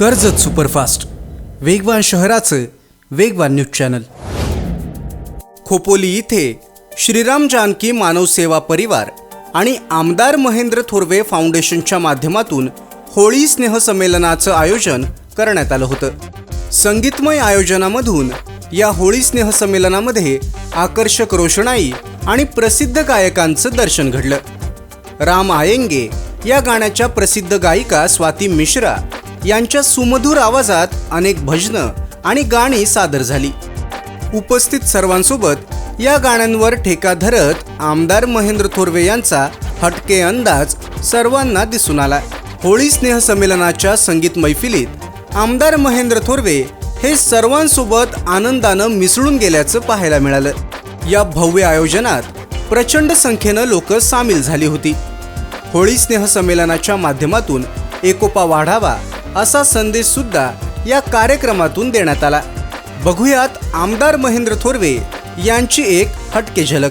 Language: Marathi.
कर्जत सुपरफास्ट. वेगवान शहराचं वेगवान न्यूज चॅनल. खोपोली इथे श्रीराम जानकी मानव सेवा परिवार आणि आमदार महेंद्र थोरवे फाउंडेशनच्या माध्यमातून होळी स्नेहसंमेलनाचं आयोजन करण्यात आलं होतं. संगीतमय आयोजनामधून या होळी स्नेहसंमेलनामध्ये आकर्षक रोषणाई आणि प्रसिद्ध गायकांचं दर्शन घडलं. राम आयेंगे या गाण्याच्या प्रसिद्ध गायिका स्वाती मिश्रा यांच्या सुमधूर आवाजात अनेक भजनं आणि गाणी सादर झाली. उपस्थित सर्वांसोबत या गाण्यांवर ठेका धरत आमदार महेंद्र थोरवे यांचा हटके अंदाज सर्वांना दिसून आला. होळी स्नेह संमेलनाच्या संगीत मैफिलीत आमदार महेंद्र थोरवे हे सर्वांसोबत आनंदानं मिसळून गेल्याचं पाहायला मिळालं. या भव्य आयोजनात प्रचंड संख्येनं लोक सामील झाली होती. होळी स्नेह संमेलनाच्या माध्यमातून एकोपा वाढावा असा संदेश सुद्धा या कार्यक्रमातून देण्यात आला. बघूयात आमदार महेंद्र थोरवे यांची एक हटके झलक.